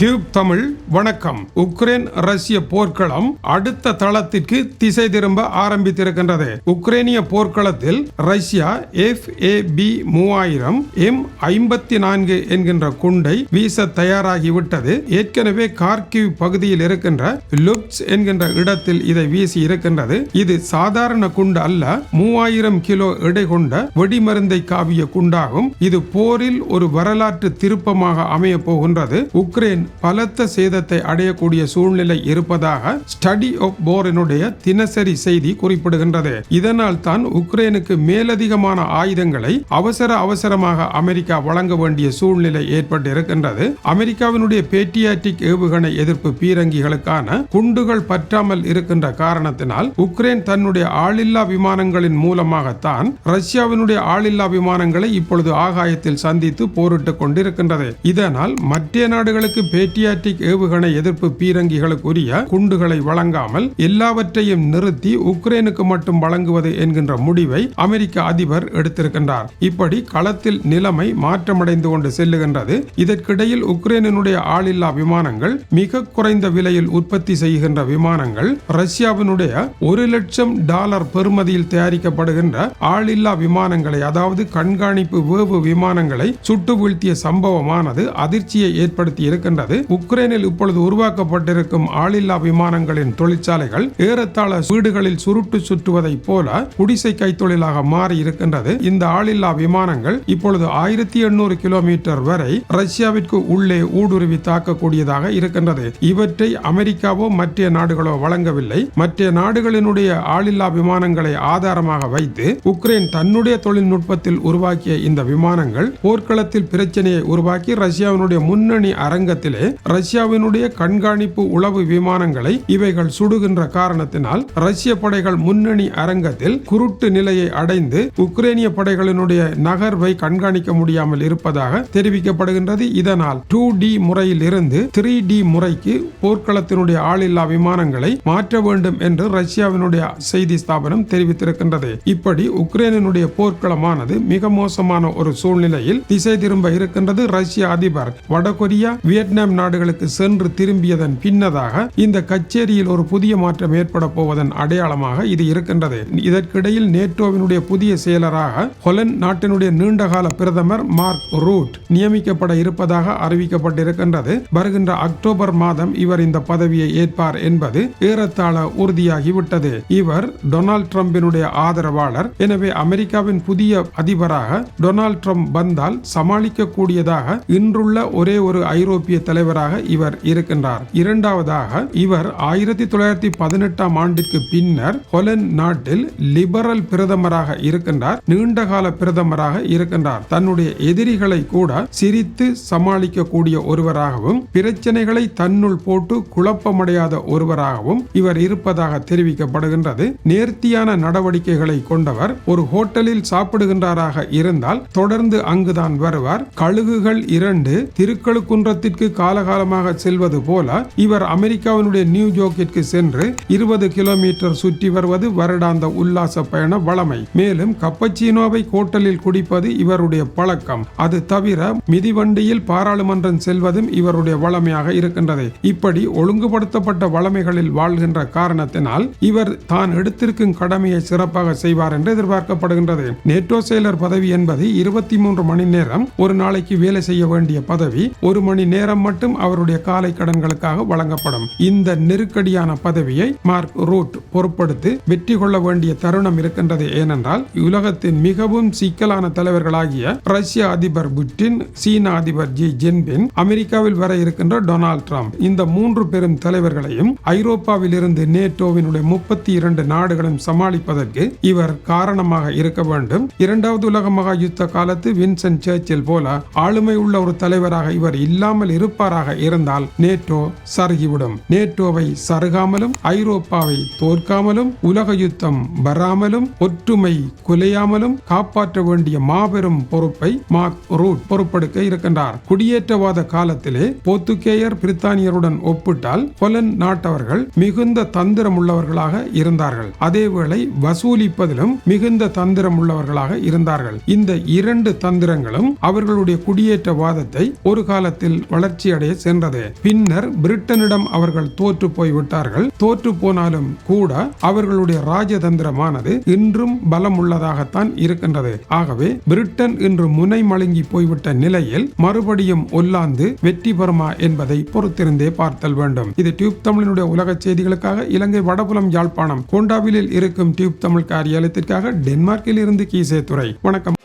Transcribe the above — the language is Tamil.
டியூப் தமிழ் வணக்கம். உக்ரைன் ரஷ்ய போர்க்களம் அடுத்த தளத்திற்கு திசை திரும்ப ஆரம்பித்திருக்கின்றது. உக்ரைனிய போர்க்களத்தில் ரஷ்யா எஃப் ஏ பி மூவாயிரம் எம் ஐம்பத்தி நான்கு என்கின்ற குண்டை வீச தயாராகிவிட்டது. ஏற்கனவே கார்கிவ் பகுதியில் இருக்கின்ற லுப்ஸ் என்கின்ற இடத்தில் இதை வீசி இருக்கின்றது. இது சாதாரண குண்டு அல்ல மூவாயிரம் கிலோ எடை கொண்ட வெடிமருந்தை காவிய குண்டாகும். இது போரில் ஒரு வரலாற்று திருப்பமாக அமைய போகின்றது. உக்ரைன் பலத்த சேதத்தை அடையக்கூடிய சூழ்நிலை இருப்பதாக ஸ்டடி ஆஃப் போரினுடைய தினசரி செய்தி குறிப்பிடுகின்றது. இதனால் தான் உக்ரைனுக்கு மேலதிகமான ஆயுதங்களை அவசர அவசரமாக அமெரிக்கா வழங்க வேண்டிய சூழ்நிலை ஏற்பட்டிருக்கின்றது. அமெரிக்காவினுடைய பேட்டியாட்டிக் ஏவுகணை எதிர்ப்பு பீரங்கிகளுக்கான குண்டுகள் பற்றாமல் இருக்கின்ற காரணத்தினால் உக்ரைன் தன்னுடைய ஆளில்லா விமானங்களின் மூலமாகத்தான் ரஷ்யாவினுடைய ஆளில்லா விமானங்களை இப்பொழுது ஆகாயத்தில் சந்தித்து போரிட்டுக் கொண்டிருக்கின்றது. இதனால் மற்ற நாடுகளுக்கு பேட்டியாட்டிக் ஏவுகணை எதிர்ப்பு பீரங்கிகளுக்குரிய குண்டுகளை வழங்காமல் எல்லாவற்றையும் நிறுத்தி உக்ரைனுக்கு மட்டும் வழங்குவது என்கின்ற முடிவை அமெரிக்க அதிபர் எடுத்திருக்கின்றார். இப்படி களத்தில் நிலைமை மாற்றமடைந்து கொண்டு செல்லுகின்றது. இதற்கிடையில் உக்ரைனுடைய ஆளில்லா விமானங்கள் மிக குறைந்த விலையில் உற்பத்தி செய்கின்ற விமானங்கள் ரஷ்யாவினுடைய ஒரு லட்சம் டாலர் பெறுமதியில் தயாரிக்கப்படுகின்ற ஆளில்லா விமானங்களை அதாவது கண்காணிப்பு வேவு விமானங்களை சுட்டு வீழ்த்திய சம்பவமானது அதிர்ச்சியை ஏற்படுத்தி இருக்கின்றது. கொண்டது உக்ரைனில் இப்பொழுது உருவாக்கப்பட்டிருக்கும் ஆளில்லா விமானங்களின் தொழிற்சாலைகள் ஏறத்தாழ வீடுகளில் சுருட்டு சுற்றுவதைப் போல குடிசை கைத்தொழிலாக மாறி இருக்கின்றது இந்த ஆளில்லா விமானங்கள் இப்பொழுது ஆயிரத்தி எண்ணூறு கிலோமீட்டர் வரை ரஷ்யாவிற்கு உள்ளே ஊடுருவி தாக்கக்கூடியதாக இருக்கின்றது. இவற்றை அமெரிக்காவோ மற்ற நாடுகளோ வழங்கவில்லை. மற்ற நாடுகளினுடைய ஆளில்லா விமானங்களை ஆதாரமாக வைத்து உக்ரைன் தன்னுடைய தொழில்நுட்பத்தில் உருவாக்கிய இந்த விமானங்கள் போர்க்களத்தில் பிரச்சனையை உருவாக்கி ரஷ்யாவினுடைய முன்னணி அரங்கத்தில் ரஷ்யாவினுடைய கண்காணிப்பு உளவு விமானங்களை இவைகள் சுடுகின்ற காரணத்தினால் ரஷ்ய படைகள் முன்னணி அரங்கத்தில் குருட்டு நிலையை அடைந்து உக்ரைனிய படைகளினுடைய நகர்வை கண்காணிக்க முடியாமல் இருப்பதாக தெரிவிக்கப்படுகின்றது. இதனால் டூ டி முறையில் இருந்து த்ரீ டி முறைக்கு போர்க்களத்தினுடைய ஆளில்லா விமானங்களை மாற்ற வேண்டும் என்று ரஷ்யாவினுடைய செய்தி ஸ்தாபனம் தெரிவித்திருக்கின்றது. இப்படி உக்ரைனினுடைய போர்க்களமானது மிக மோசமான ஒரு சூழ்நிலையில் திசை திரும்ப இருக்கின்றது. ரஷ்ய அதிபர் வடகொரியா வியட்நாம் நாடுகளுக்கு சென்று திரும்பியதன் பின்னதாக இந்த கச்சேரியில் ஒரு புதிய மாற்றம் ஏற்பட போவதன் அடையாளமாக இது இருக்கின்றது. இதற்கிடையில் நேட்டோவினுடைய புதிய செயலராக ஹொலன் நாட்டினுடைய நீண்டகால பிரதமர் மார்க் ரூட் நியமிக்கப்பட இருப்பதாக அறிவிக்கப்பட்டிருக்கின்றது. வருகின்ற அக்டோபர் மாதம் இவர் இந்த பதவியை ஏற்பார் என்பது ஏறத்தாழ உறுதியாகிவிட்டது. இவர் டொனால்ட் ட்ரம்பினுடைய ஆதரவாளர். எனவே அமெரிக்காவின் புதிய அதிபராக டொனால்ட் ட்ரம்ப் வந்தால் சமாளிக்கக்கூடியதாக இன்றுள்ள ஒரே ஒரு ஐரோப்பிய தலைவராக இவர் இருக்கின்றார். இரண்டாவதாக இவர் ஆயிரத்தி தொள்ளாயிரத்தி பதினெட்டாம் ஆண்டுக்கு பின்னர் ஹொலன் நாட்டில் லிபரல் பிரதமராக இருக்கின்றார் நீண்டகால பிரதமராக இருக்கின்றார். தன்னுடைய எதிரிகளை கூட சிரித்து சமாளிக்கக்கூடிய ஒருவராகவும் பிரச்சனைகளை தன்னுள் போட்டு குழப்பமடையாத ஒருவராகவும் இவர் இருப்பதாக தெரிவிக்கப்படுகின்றது. நேர்த்தியான நடவடிக்கைகளை கொண்டவர் ஒரு ஹோட்டலில் சாப்பிடுகின்றாராக இருந்தால் தொடர்ந்து அங்குதான் வருவார். கழுகுகள் இரண்டு திருக்கழுக்குன்றத்திற்கு காலகாலமாக செல்வது போல இவர் அமெரிக்காவினுடைய நியூ யோர்க்கிற்கு சென்று இருபது கிலோமீட்டர் சுற்றி வருவது வருடாந்த உல்லாச பயண வளமை. மேலும் கப்பச்சீனோவை ஹோட்டலில் குடிப்பது இவருடைய பழக்கம். அது தவிர மிதிவண்டியில் பாராளுமன்றம் செல்வதும் இவருடைய வளமையாக இருக்கின்றது. இப்படி ஒழுங்குபடுத்தப்பட்ட வளமைகளில் வாழ்கின்ற காரணத்தினால் இவர் தான் எடுத்திருக்கும் கடமையை சிறப்பாக செய்வார் என்று எதிர்பார்க்கப்படுகின்றது. நேட்டோ செயலர் பதவி என்பது இருபத்தி மூன்று மணி நேரம் ஒரு நாளைக்கு வேலை செய்ய வேண்டிய பதவி ஒரு மணி நேரம் மட்டும் மட்டும் அவருடைய காலை கடன்களுக்காக வழங்கப்படும். இந்த நெருக்கடியான பதவியை மார்க் ரூட் பொறுப்படுத்து வெற்றி கொள்ள வேண்டிய தருணம் இருக்கின்றது ஏனென்றால் உலகத்தின் மிகவும் சிக்கலான தலைவர்களாகிய ரஷ்ய அதிபர் புட்டின் சீன அதிபர் ஜி ஜின்பின் அமெரிக்காவில் வர இருக்கின்ற டொனால்ட் ட்ரம்ப். இந்த மூன்று பெரும் தலைவர்களையும் ஐரோப்பாவில் இருந்து நேட்டோவினுடைய முப்பத்தி இரண்டு நாடுகளும் சமாளிப்பதற்கு இவர் காரணமாக இருக்க வேண்டும். இரண்டாவது உலக மகா யுத்த காலத்து வின்சென்ட் சர்ச்சில் போல ஆளுமை உள்ள ஒரு தலைவராக இவர் இல்லாமல் இருப்ப இருப்பாராக இருந்தால் நேட்டோ சருகிவிடும். நேட்டோவை சருகாமலும் ஐரோப்பாவை தோற்காமலும் உலக யுத்தம் வராமலும் ஒற்றுமை குலையாமலும் காப்பாற்ற வேண்டிய மாபெரும் பொறுப்பை மார்க் ரூட் பொறுப்பெடுக்க இருக்கின்றார். குடியேற்றவாத காலத்திலே போர்த்துகேயர் பிரித்தானியருடன் ஒப்பிட்டால் பொலன் நாட்டவர்கள் மிகுந்த தந்திரம் உள்ளவர்களாக இருந்தார்கள். அதேவேளை வசூலிப்பதிலும் மிகுந்த தந்திரம் உள்ளவர்களாக இருந்தார்கள். இந்த இரண்டு தந்திரங்களும் அவர்களுடைய குடியேற்றவாதத்தை ஒரு காலத்தில் வளர்ச்சி வளர்ச்சியடைய சென்றது. பின்னர் பிரிட்டனிடம் அவர்கள் தோற்று போய்விட்டார்கள். தோற்று போனாலும் கூட அவர்களுடைய ராஜதந்திரமானது இன்றும் பலம் உள்ளதாகத்தான் இருக்கின்றது. ஆகவே பிரிட்டன் இன்று முனை மழுங்கி போய்விட்ட நிலையில் மறுபடியும் ஒல்லாந்து வெற்றி பெறுமா என்பதை பொறுத்திருந்தே பார்த்தல் வேண்டும். இது டியூப் தமிழினுடைய உலக செய்திகளுக்காக இலங்கை வடபுலம் யாழ்ப்பாணம் கோண்டாவிலில் இருக்கும் டியூப் தமிழ் காரியாலயத்திற்காக டென்மார்க்கில் இருந்து கீசே துறை வணக்கம்.